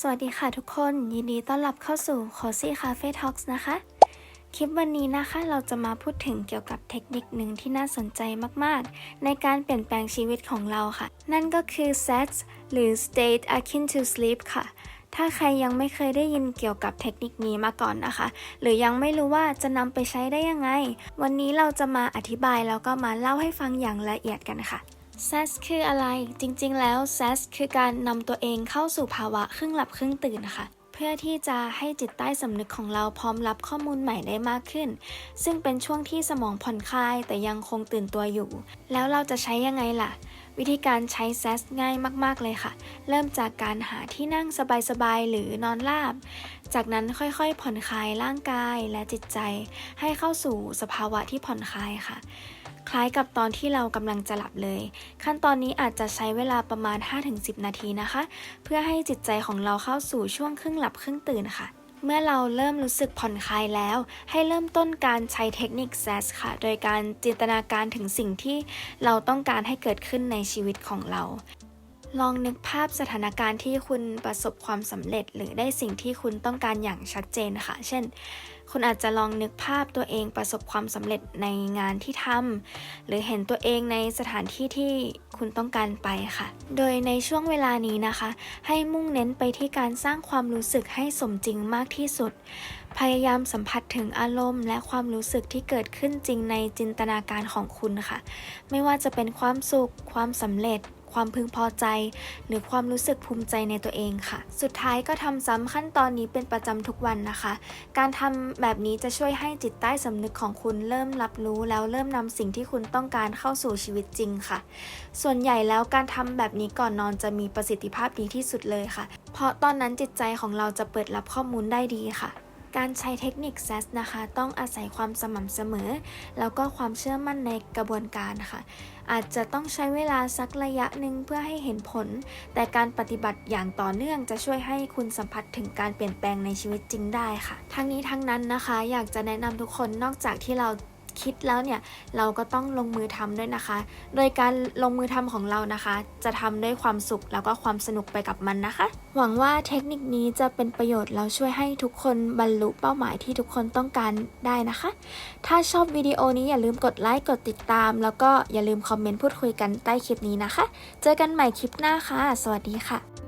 สวัสดีค่ะทุกคน ยินดีต้อนรับเข้าสู่ Cozy Cafe Talks นะคะ คลิปวันนี้นะคะเราจะมาพูดถึงเกี่ยวกับเทคนิคหนึ่งที่น่าสนใจมากๆ ในการเปลี่ยนแปลงชีวิตของเราค่ะ นั่นก็คือ SATS หรือ State Akin to Sleep ค่ะ ถ้าใครยังไม่เคยได้ยินเกี่ยวกับเทคนิคนี้มาก่อนนะคะ หรือยังไม่รู้ว่าจะนำไปใช้ได้ยังไง วันนี้เราจะมาอธิบายแล้วก็มาเล่าให้ฟังอย่างละเอียดกันค่ะ SAS คืออะไร จริงๆ แล้ว SAS คือการนำตัวเองเข้าสู่ภาวะครึ่งหลับครึ่งตื่นค่ะ เพื่อที่จะให้จิตใต้สำนึกของเราพร้อมรับข้อมูลใหม่ได้มากขึ้น ซึ่งเป็นช่วงที่สมองผ่อนคลายแต่ยังคงตื่นตัวอยู่ แล้วเราจะใช้ยังไงล่ะวิธีการใช้ SAS ง่ายมาก ๆ เลยค่ะ เริ่มจากการหาที่นั่งสบาย ๆ หรือนอนราบ จากนั้นค่อยๆ ผ่อนคลายร่างกายและจิตใจ ให้เข้าสู่สภาวะที่ผ่อนคลายค่ะ คล้ายกับตอนที่เรากำลังจะหลับเลย ขั้นตอนนี้อาจจะใช้เวลาประมาณ 5-10 นาทีนะคะ เพื่อให้จิตใจของเราเข้าสู่ช่วงครึ่งหลับครึ่งตื่นค่ะ เมื่อเราเริ่มรู้สึกผ่อนคลายแล้ว ให้เริ่มต้นการใช้เทคนิคแซสค่ะ โดยการจินตนาการถึงสิ่งที่เราต้องการให้เกิดขึ้นในชีวิตของเรา ลองนึกภาพสถานการณ์ที่คุณประสบความสำเร็จ หรือได้สิ่งที่คุณต้องการอย่างชัดเจนค่ะ เช่น คุณอาจจะลองนึกภาพตัวเองประสบความสำเร็จในงานที่ทำหรือเห็นตัวเองในสถานที่ที่คุณต้องการไปค่ะ โดยในช่วงเวลานี้นะคะ ให้มุ่งเน้นไปที่การสร้างความรู้สึกให้สมจริงมากที่สุด พยายามสัมผัสถึงอารมณ์ และความรู้สึกที่เกิดขึ้นจริงในจินตนาการของคุณค่ะ ไม่ว่าจะเป็นความสุข ความสำเร็จ ความพึงพอใจ หรือความรู้สึกภูมิใจในตัวเองค่ะ สุดท้ายก็ทำซ้ำขั้นตอนนี้เป็นประจำทุกวันนะคะ การทำแบบนี้จะช่วยให้จิตใต้สำนึกของคุณเริ่มรับรู้ แล้วเริ่มนำสิ่งที่คุณต้องการเข้าสู่ชีวิตจริงค่ะ ส่วนใหญ่แล้วการทำแบบนี้ก่อนนอนจะมีประสิทธิภาพดีที่สุดเลยค่ะ เพราะตอนนั้นจิตใจของเราจะเปิดรับข้อมูลได้ดีค่ะ การใช้เทคนิค SAS นะคะ ต้องอาศัยความสม่ำเสมอ แล้วก็ความเชื่อมั่นในกระบวนการค่ะ อาจจะต้องใช้เวลาสักระยะหนึ่งเพื่อให้เห็นผล แต่การปฏิบัติอย่างต่อเนื่องจะช่วยให้คุณสัมผัสถึงการเปลี่ยนแปลงในชีวิตจริงได้ค่ะ ทั้งนี้ทั้งนั้นนะคะ อยากจะแนะนำทุกคนนอกจากที่เรา คิดแล้วเนี่ยเราก็ต้องลงมือทำด้วยนะคะ โดยการลงมือทำของเรานะคะ จะทำด้วยความสุขแล้วก็ความสนุกไปกับมันนะคะ หวังว่าเทคนิคนี้จะเป็นประโยชน์แล้วช่วยให้ทุกคนบรรลุเป้าหมายที่ทุกคนต้องการได้นะคะ ถ้าชอบวิดีโอนี้อย่าลืมกดไลค์กดติดตาม แล้วก็อย่าลืมคอมเมนต์พูดคุยกันใต้คลิปนี้นะคะ เจอกันใหม่คลิปหน้าค่ะ สวัสดีค่ะ